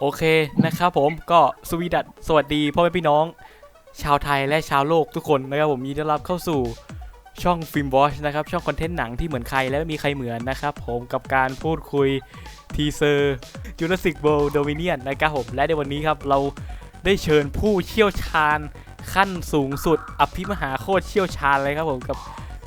โอเคนะครับผมก็สวีดัสสวัสดีพ่อแม่พี่น้อง ชาวไทยและชาวโลกทุกคนนะครับผมยินดีต้อนรับเข้าสู่ช่องฟิล์มวอชนะครับช่องคอนเทนต์หนังที่เหมือนใครและไม่มีใครเหมือนนะครับผมกับการพูดคุยทีเซอร์จูราสสิกเวิลด์โดมิเนียนนะครับผมและในวันนี้ครับเราได้เชิญผู้เชี่ยวชาญขั้นสูงสุด อภิมหาโคตรเชี่ยวชาญเลยครับผมกับ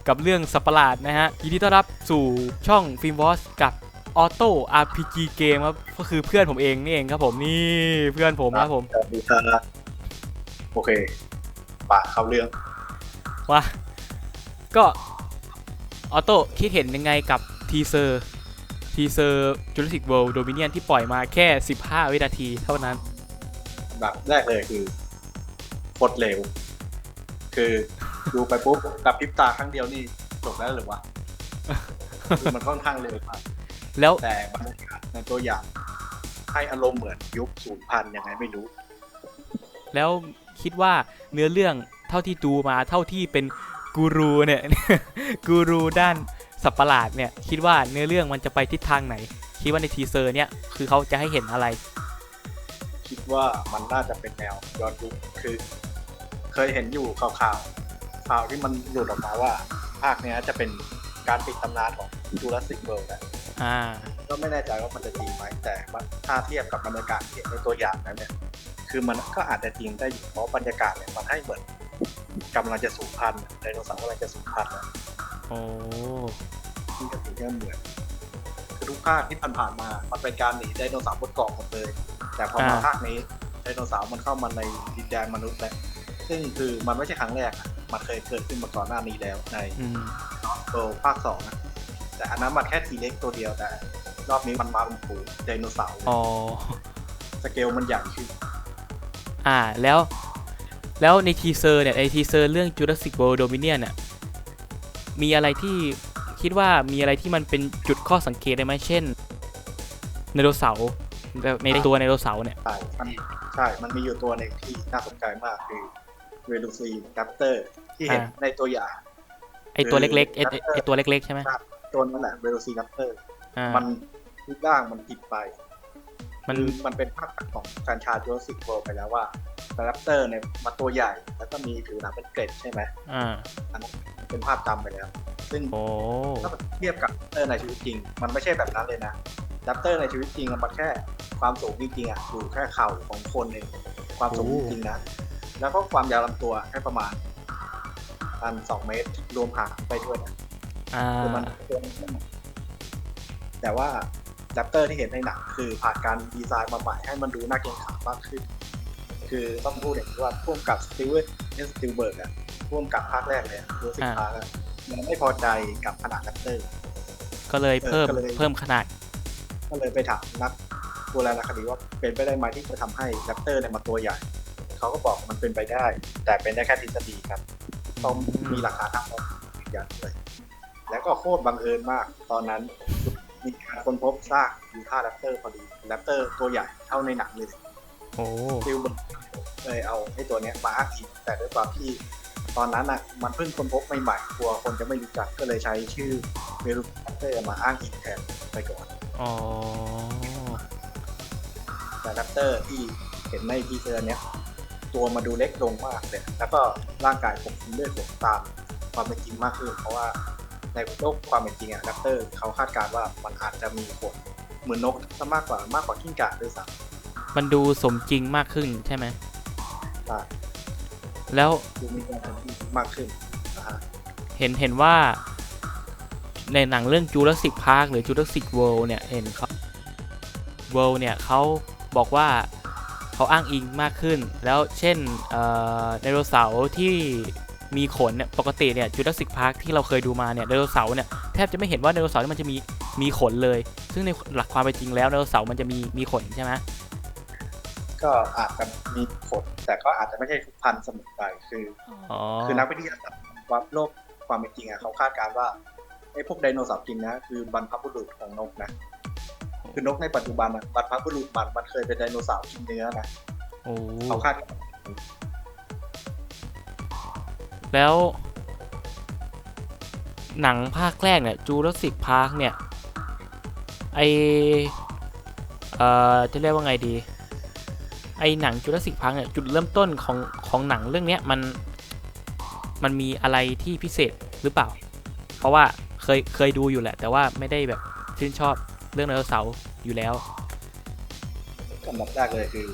กับเรื่องสัตว์ประหลาดนะฮะยินดีต้อนรับสู่ช่องฟิล์มวอชกับ ออโต้ RPG เกมครับ ก็คือเพื่อนผมเองนี่เองครับผมนี่เพื่อนผมครับผมสวัสดีครับโอเคป่าเข้าเรื่องว่าก็ออโต้คิดเห็นยังไงกับทีเซอร์ทีเซอร์ Jurassic World Dominion ที่ปล่อยมาแค่ 15 วินาทีเท่านั้นแบบแรกเลยคือโคตรเร็ว คือดูไปปุ๊บกับพริบตาครั้งเดียวนี่จบแล้วหรือวะคือมันค่อนข้างเร็วมาก แล้วแต่บรรยากาศในตัวอย่างให้อารมณ์เหมือนยุคศูนย์พันยังไงไม่รู้ แล้วคิดว่าเนื้อเรื่องเท่าที่ดูมาเท่าที่เป็นกูรูเนี่ยกูรูด้านสัตว์ประหลาดเนี่ยคิดว่าเนื้อเรื่องมันจะไปทิศทางไหน คิดว่าในทีเซอร์เนี่ยคือเขาจะให้เห็นอะไร คิดว่ามันน่าจะเป็นแนวย้อนยุคคือ เคยเห็นอยู่ข่าวข่าวๆข่าวที่มันหลุดออกมาว่า ภาคเนี้ยจะเป็นการปิดตำนานของจูราสสิกเวิลด์นะ อ่า ก็ไม่แน่ใจว่ามันจะจริงไหมแต่ว่าถ้าเทียบกับบรรยากาศที่เห็นในตัวอย่างนั้นเนี่ย คือมันก็อาจจะจริงได้อยู่เพราะบรรยากาศเนี่ยมันให้เหมือนกำลังจะสูญพันธุ์ไดโนเสาร์กำลังจะสูญพันธุ์นะโอ้ที่จะถึงแค่เหมือนคือทุกภาคที่ผ่านๆมา มันเป็นการหนีไดโนเสาร์บนเกาะหมดเลย แต่พอมาภาคนี้ไดโนเสาร์มันเข้ามาในดินแดนมนุษย์แล้วซึ่งคือมันไม่ใช่ครั้งแรกอะมันเคยเกิดขึ้นมาก่อนหน้านี้แล้วในอืมเวิลด์ภาคสองนะ แต่อันนั้นมันแค่ทีเล็กตัวเดียวแต่ รอบนี้มันมาเป็นฝูงไดโนเสาร์อ๋อ สเกลมันใหญ่ขึ้นอ่าแล้วแล้วในทีเซอร์เนี่ยในทีเซอร์เรื่อง Jurassic World Dominion เนี่ยมีอะไรที่คิดว่ามีอะไรที่มันเป็นจุดข้อสังเกตได้ไหมเช่นไดโนเสาร์แบบในตัวไดโนเสาร์เนี่ยใช่มันใช่ มันมีอยู่ตัวหนึ่งที่น่าสนใจมากคือเวลูซีกัปเตอร์ที่เห็นอ่าในตัวอย่างไอตัวเล็กๆไอคือไอ้ไอตัวเล็กๆใช่ไหม ตัวนั่นแหละเวลูซีกัปเตอร์อ่ามันรูปร่างมันผิดไป มันคือมันเป็นภาพตัดของการชาจูราสสิกเวิลด์ไปแล้วว่ากัปเตอร์เนี่ยมาตัวใหญ่ แล้วก็มีผิวหนังเป็นเกล็ดใช่ไหมอ่าอันนั้นเป็นภาพจำไปแล้ว ซึ่งโอ้ถ้าเทียบกับกัปเตอร์ในชีวิตจริง มันไม่ใช่แบบนั้นเลยนะกัปเตอร์ในชีวิตจริงอะมันแค่ความสูงจริงๆอะอยู่แค่เข่าของคนเองความสูงจริงๆนะ แล้วก็ความยาวลำตัวแค่ประมาณประมาณสองเมตรรวมหางไปด้วยนะ อ่าคือมันแต่ว่าดัปเตอร์ที่เห็นในหนังคือผ่านการดีไซน์มาใหม่ให้มันดูน่าเกรงขามมากขึ้น คือต้องพูดอย่างที่ว่าพ่วงกับสตีเวนเนสติลเบิร์กอะพ่วงกับภาคแรกเลยดูสิภาคอะมันไม่พอใจกับขนาดดัปเตอร์ ก็เลยเพิ่มเออก็เลยเพิ่มขนาด ก็เลยไปถามนักโบราณคดีว่าเป็นไปได้ไหมที่จะทำให้ดัปเตอร์เนี่ยมาตัวใหญ่ เขาก็บอกมันเป็นไปได้ แต่เป็นได้แค่ทฤษฎีครับ ต้องมีหลักฐานทางการยืนยันเลย แล้วก็โคตรบังเอิญมาก ตอนนั้นมีการค้นพบซากยูท่าแรปเตอร์พอดีแรปเตอร์ตัวใหญ่เท่าในหนังเลยโอ้ฟิลเบิร์กเลยเอาไอ้ตัวเนี้ยมาอ้างอิงแต่ด้วยความที่ตอนนั้นอะมันเพิ่งค้นพบใหม่ๆกลัวคนจะไม่รู้จักก็เลยใช้ชื่อเวลูแรปเตอร์มาอ้างอิงแทนไปก่อนอ๋อแต่แรปเตอร์ที่เห็นในทีเซอร์เนี้ยตัวมาดูเล็กลงมากเลยแล้วก็ร่างกายปกคลุมด้วยขนตามความเป็นจริงมากขึ้น เพราะว่า ในโลกความเป็นจริงอะแรปเตอร์เขาคาดการณ์ว่ามันอาจจะมีขนเหมือนนกซะมากกว่ามากกว่ากิ้งก่าด้วยซ้มันดูสมจริงมากขึ้นใช่ไหมำใช่แล้วดูมีความเป็นจริงมากขึ้นนะฮะเห็นเห็นว่า ในหนังเรื่อง Jurassic Park หรือ Jurassic World เนี่ยเห็นเขา World เนี่ยเขาบอกว่าเขาอ้างอิงมากขึ้น แล้วเช่นเอ่อไดโนเสาร์ที่ มีขนเนี่ยปกติเนี่ย Jurassic Park ที่เราเคยดูมาเนี่ยไดโนเสาร์เนี่ยแทบจะไม่เห็นว่าไดโนเสาร์นี่มันจะมีมีขนเลย ซึ่งในหลักความเป็นจริงแล้วไดโนเสาร์มันจะมีมีขนใช่ไหมก็อาจจะมีขนแต่ก็อาจจะไม่ใช่ทุกพันธุ์เสมอไปคืออ๋อคือนักวิทยาศาสตร์วัดโลกความเป็นจริงอะเขาคาดการณ์ว่าไอ้พวกไดโนเสาร์จริงนะคือบรรพบุรุษของนกนะคือนกในปัจจุบันอะบรรพบุรุษมันมันเคยเป็นไดโนเสาร์กินเนื้อนะโอ้เขาคาดการณ์ แล้ว หนังภาคแรกเนี่ย Jurassic Park เนี่ยไอเอ่อจะเรียกว่าไงดี ไอหนังจุลศิกพังเนี่ยจุดเริ่มต้นของของหนังเรื่องเนี้ยมันมันมีอะไรที่พิเศษหรือเปล่า เพราะว่าเคยเคยดูอยู่แหละ แต่ว่าไม่ได้แบบชื่นชอบเรื่องไดโนเสาร์อยู่แล้วอันดับแรกเลยคือ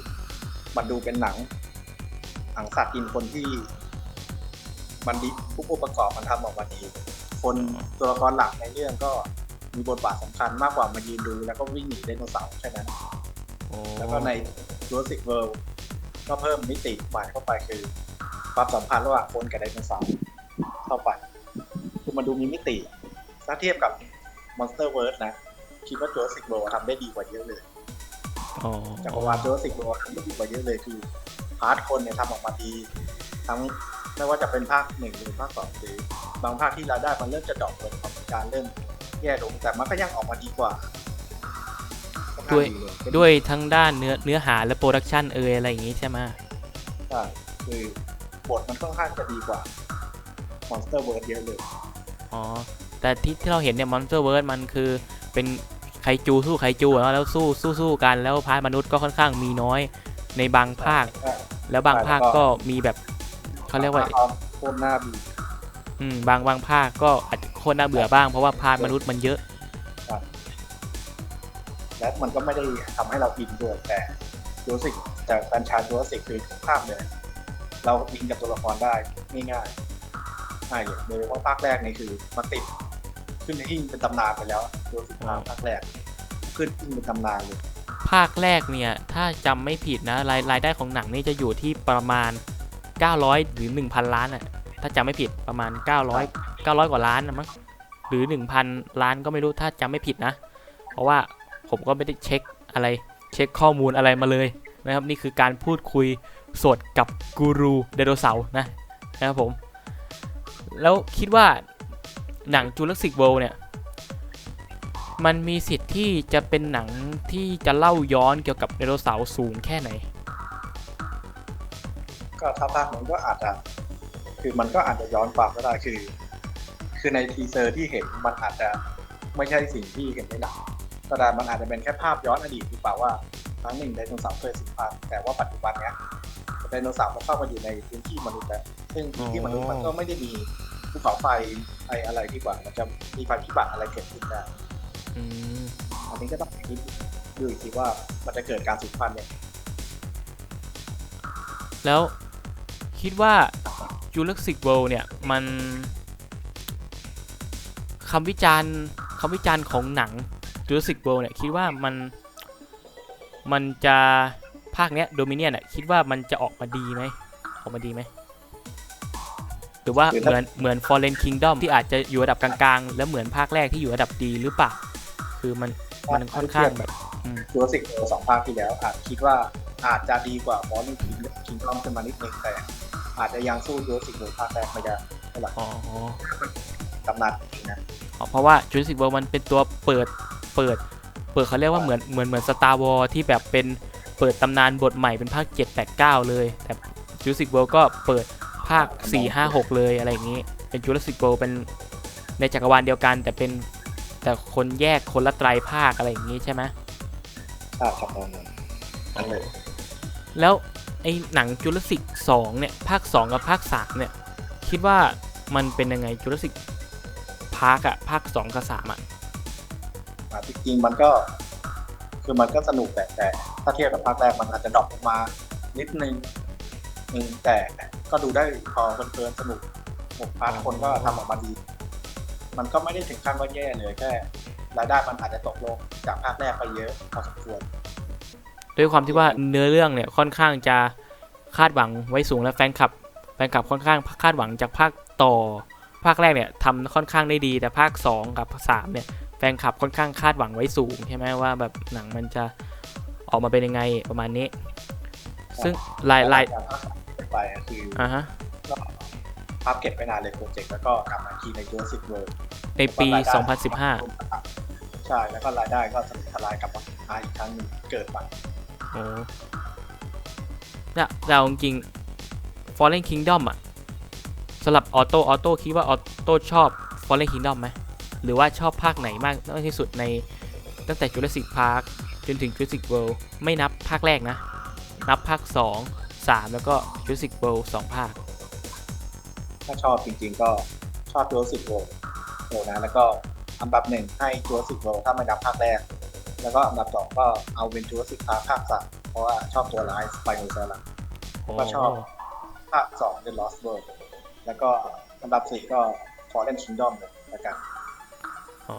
มันดูเป็นหนังหนังสัตว์กินคนที่ มันดีผู้ผู้ประกอบมันทำออกมาดี คนตัวละครหลักในเรื่องก็มีบทบาทสำคัญมากกว่ามายืนดู แล้วก็วิ่งหนีไดโนเสาร์แค่นั้นแล้วก็ใน Jurassic World ก็เพิ่มมิติใหม่เข้าไปคือความสัมพันธ์ระหว่างคนกับไดโนเสาร์เข้าไปคือมันดูมีมิติ ถ้าเทียบกับ Monster World นะ คิดว่า Jurassic World ทำได้ดีกว่าเยอะเลยอ๋อจักรวาล Jurassic World ทำได้ดีกว่าเยอะเลยคือพาร์ทคนเนี่ยทำออกมาดีทั้ง ไม่ว่าจะเป็นภาคหนึ่งหรือภาคสองหรือบางภาคที่รายได้มันเริ่มจะดรอปลงความการเริ่มแย่ลงแต่มันก็ยังออกมาดีกว่าค่อนข้างเลยด้วยทั้งด้านเนื้อเนื้อหาและโปรดักชันเอยอะไรอย่างงี้ใช่ไหมใช่คือบทมันค่อนข้างจะดีกว่า Monster World เยอะเลยอ๋อแต่ที่ที่เราเห็นเนี่ยมอนสเตอร์เวิร์มันคือเป็นไคจูสู้ไคจูอะเนาะแล้วสู้สู้สู้กันแล้วพาร์ทมนุษย์ก็ค่อนข้างมีน้อยในบางภาค แล้วบางภาคก็มีแบบ เขาเรียกว่าโคตรหน้าบีอืมบางบางภาคก็อาจจะโคตรน่าเบื่อบ้าง เพราะว่าพาร์ทมนุษย์มันเยอะ และมันก็ไม่ได้ทำให้เราอินด้วยแต่จูสิกแต่แฟนชายจูสิกคือทุกภาคเลย เราอินกับตัวละครได้ง่ายๆง่ายเลยโดยเฉพาะภาคแรกนี่คือมันติด ขึ้นหิ้งเป็นตำนานไปแล้วจูสิกภาคภาคแรก ขึ้นหิ้งเป็นตำนานเลยภาคแรกเนี่ย ถ้าจำไม่ผิดนะรายรายได้ของหนังนี่จะอยู่ที่ประมาณ 900 หรือ 1,000 ล้านอะ ถ้าจำไม่ผิดประมาณ 900 900 กว่าล้านนะมั้ง หรือ 1,000 ล้านก็ไม่รู้ถ้าจำไม่ผิดนะ เพราะว่าผมก็ไม่ได้เช็คอะไรเช็คข้อมูลอะไรมาเลยนะครับ นี่คือการพูดคุยสดกับกูรูไดโนเสาร์นะนะครับผม แล้วคิดว่าหนังจูราสสิกเวิลด์เนี่ย มันมีสิทธิ์ที่จะเป็นหนังที่จะเล่าย้อนเกี่ยวกับไดโนเสาร์สูงแค่ไหน ก็ถ้าภาคนั้นก็อาจจะคือมันก็อาจจะย้อนความก็ได้คือ คือในทีเซอร์ที่เห็นมันอาจจะไม่ใช่สิ่งที่เห็นในหนังก็ได้มันอาจจะเป็นแค่ภาพย้อนอดีตหรือเปล่าว่าครั้งหนึ่งไดโนเสาร์เคยสูญพันธุ์แต่ว่าปัจจุบันเนี้ยไดโนเสาร์มันเข้ามาอยู่ในพื้นที่มนุษย์แล้วซึ่งพื้นที่มนุษย์มันก็ไม่ได้มีภูเขาไฟไออะไรที่กว่า มันจะมีภัยพิบัติอะไรเกิดขึ้นได้อืมอันนี้ก็ต้องคิดดูอีกทีว่ามันจะเกิดการสูญพันธุ์เนี่ยแล้ว คิดว่า Jurassic World เนี่ย มันคำวิจารณ์คำวิจารณ์ของหนัง Jurassic World เนี่ย คิดว่ามัน มันจะภาคเนี้ย Dominion อะคิดว่ามันจะออกมาดีไหมออกมาดีไหมหรือว่าคือเหถ้ามือนเหมือน Fallen Kingdom ที่อาจจะอยู่ระดับกลางๆ แล้วเหมือนภาคแรกที่อยู่ระดับดีหรือเปล่า คือมันมันค่อนข้างแบบจูราสสิกเวิลด์สองภาคที่แล้วอาจคิดว่าอาจจะดีกว่าบอลลิงคิงคิงดอมขึ้นมานิดนึงแต่ อาจจะยังสู้จูราสสิกเวิลด์ภาคแรกไม่ได้เท่าไหร่อ๋อตำนานจริงนะอ๋อเพราะว่า Jurassic World มันเป็นตัวเปิดเปิด เปิดเขาเรียกว่าเหมือนเหมือนเหมือน Star Wars ที่แบบเป็นเปิดตำนานบทใหม่เป็นภาค7 8 9 เลย แต่ Jurassic World ก็เปิดภาค 4 5 6 เลยอะไรอย่างนี้ เป็น Jurassic World เป็นในจักรวาลเดียวกัน แต่เป็นแต่คนแยกคนละไตรภาคอะไรอย่างนี้ใช่ไหมใช่ครับนั่นเลยนั่นเลยแล้วไอ้หนัง Jurassic 2เนี่ยภาค 2 กับภาค 3 เนี่ย คิดว่ามันเป็นยังไง Jurassic Park อะภาค 2 กับ 3อะอ่าจริงๆมันก็คือมันก็สนุกแต่แต่ ถ้าเทียบกับภาคแรกมันอาจจะดรอปลงมานิดนึงนึงแต่ก็ดูได้พอเพลินๆสนุกหกพาร์ทคนก็ทำออกมาดี มันก็ไม่ได้ถึงขั้นว่าแย่เลยแค่รายได้มันอาจจะตกลงจากภาคแรกไปเยอะพอสมควร ด้วยความที่ว่าเนื้อเรื่องเนี่ยค่อนข้างจะคาดหวังไว้สูงและแฟนคลับแฟนคลับค่อนข้างคาดหวังจากภาคต่อ ภาคแรกเนี่ยทำค่อนข้างได้ดีแต่ภาค 2 กับภาค3เนี่ยแฟนคลับค่อนข้างคาดหวังไว้สูงใช่ไหมว่าแบบหนังมันจะออกมาเป็นยังไงประมาณนี้ ซึ่งรายรายจากภาคสามไปอะคือออ่าฮะก็ภาพเก็บไปนานเลยโปรเจกต์แล้วก็กลับมาทีใน Jurassic World ในปีใช่ แล้วก็รายได้ก็สลบทลายกลับมาอีกครั้งหนึ่งเกิดใหม่2015 โอ้เนี่ยแต่เอาจริง Fallen Kingdom อะสำหรับออโต้ออโต้คิดว่าออโต้ชอบ Fallen Kingdom ไหมหรือว่าชอบภาคไหนมากที่สุดในตั้งแต่ Jurassic Park จนถึง Jurassic World ไม่นับภาคแรกนะ นับภาค 2 3 แล้วก็ Jurassic World 2 ภาค ถ้าชอบจริงๆก็ชอบจูราสสิกโวโนะแล้วก็อันดับหนึ่งให้จูราสสิกโวถ้าไม่นับภาคแรก แล้วก็อันดับสองก็เอาเป็นจูราสสิกพาร์คภาคสามเพราะว่าชอบตัวร้ายสไปโนซารัสก็ชอบภาคสอง The Lost World แล้วก็อันดับสี่ก็ Fallen Kingdom เลยละกันอ๋อ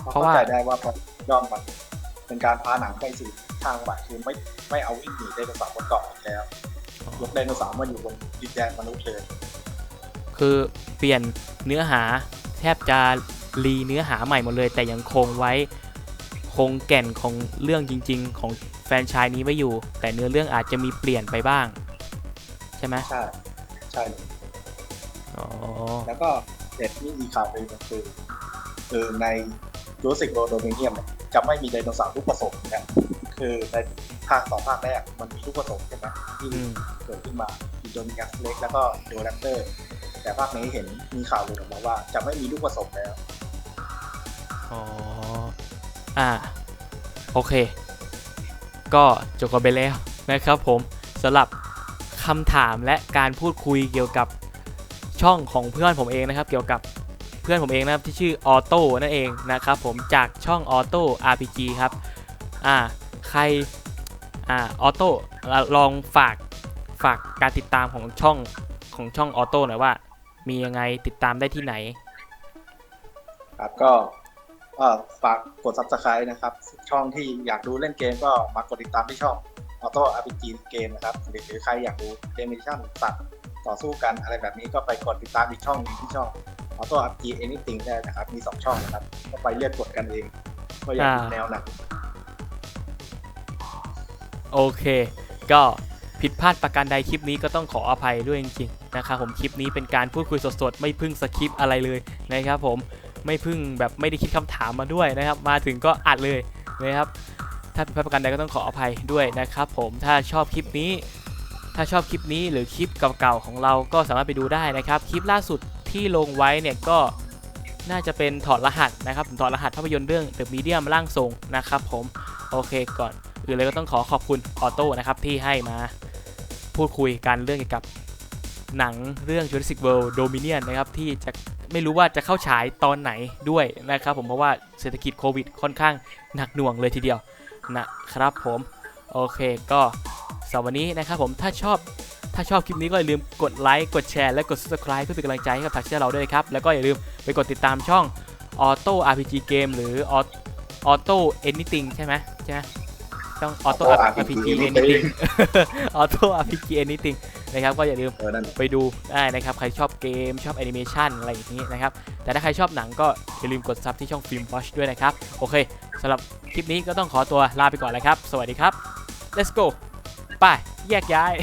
เพราะเพราะเข้าว่าใจได้ว่า Fallen Kingdom มันเป็นการพาหนังไปสู่ทางใหม่คือไม่ไม่เอาวิ่งหนีไดโนเสาร์บนเกาะอีกแล้วยกไดโนเสาร์มาอยู่บนดินแดนมนุษย์เลยคือเปลี่ยนเนื้อหาแทบจะรีเนื้อหาใหม่หมดเลย แต่ยังคงไว้ คงแก่นของเรื่องจริง ๆ ของแฟรนไชายนี้ไว้อยู่ แต่เนื้อเรื่องอาจจะมีเปลี่ยนไปบ้าง ใช่ไหมใช่ใช่เลยอ๋อแล้วก็เด็ดนี่มีข่าวไปมันคือคือในจูสิกโรโดมิเนียมเนี่ยจะไม่มีไดโนเสาร์ลูกผสมเนี่ยคือในภาคสองภาคแรกมันมีลูกผสมใช่ไหมที่อืมเกิดขึ้นมาอินโดนีเซียเล็กแล้วก็โดแรปเตอร์ แต่ภาคนี้เห็นมีข่าวหลุดออกมาว่าจะไม่มีลูกผสมแล้วอ๋อ อ่า โอเค ก็จบกันไปแล้วนะครับผมสำหรับคำถามและการพูดคุยเกี่ยวกับช่องของเพื่อนผมเองนะครับ เกี่ยวกับเพื่อนผมเองนะครับที่ชื่อออโต้นั่นเองนะครับผมจากช่องออโต้ RPG ครับอ่าใครอ่าออโต้ลองฝากฝากการติดตามของช่องของช่องออโต้หน่อยว่า มียังไงติดตามได้ที่ไหน ครับก็ เอ่อฝากกด subscribe นะครับ ช่องที่อยากดูเล่นเกมก็มากดติดตามที่ช่อง Auto RPG เกมนะครับหรือใครอยากดูเกมมิชชั่นสัตว์ต่อสู้กันอะไรแบบนี้ก็ไปกดติดตามอีกช่องนึงที่ช่อง Auto RPG Anything ได้นะครับ มี2ช่องนะครับ ก็ไปเลือกกดกันเองว่าอยากดูแนวหนโอเค ก็ผิดพลาดประการใดคลิปนี้ก็ต้องขออภัยด้วยจริงๆนะครับผมคลิปนี้เป็นการพูดคุยสดๆ ไม่พึ่งสคริปต์อะไรเลยนะครับผม ไม่พึ่งแบบไม่ได้คิดคำถามมาด้วยนะครับ มาถึงก็อัดเลยนะครับ ถ้าผิดพลาดประการใดก็ต้องขออภัยด้วยนะครับ ผมถ้าชอบคลิปนี้ ถ้าชอบคลิปนี้หรือคลิปเก่าๆของเราก็สามารถไปดูได้นะครับ คลิปล่าสุดที่ลงไว้เนี่ยก็น่าจะเป็นถอดรหัสนะครับถอดรหัสภาพยนตร์เรื่อง The Medium ร่างทรงนะครับ ผมโอเคก่อนอื่นเลยก็ต้องขอขอบคุณออโต้นะครับที่ให้มาพูดคุยกันเรื่องเกี่ยวกับหนังเรื่อง Jurassic World Dominion นะครับที่จะ ไม่รู้ว่าจะเข้าฉายตอนไหนด้วยนะครับผมเพราะว่าเศรษฐกิจโควิดค่อนข้างหนักหน่วงเลยทีเดียวนะครับผมโอเคก็สำหรับวันนี้นะครับผมถ้าชอบถ้าชอบคลิปนี้ก็อย่าลืมกดไลค์กดแชร์และกด subscribe เพื่อเป็นกำลังใจให้กับทางช่องเราด้วยนะครับ แล้วก็อย่าลืมไปกดติดตามช่อง Auto RPG Game หรือ Auto Anything ใช่ไหมใช่ไหมต้อง Auto Auto RPG RPG Anything Auto RPG Anything นะครับก็อย่าลืมเออนั่นไปดูได้นะครับใครชอบเกมชอบแอนิเมชันอะไรอย่างนี้นะครับแต่ถ้าใครชอบหนังก็อย่าลืมกดซับที่ช่องฟิล์มวอชด้วยนะครับโอเคสำหรับคลิปนี้ก็ต้องขอตัวลาไปก่อนเลยครับ สวัสดีครับ let's go ไปแยกย้าย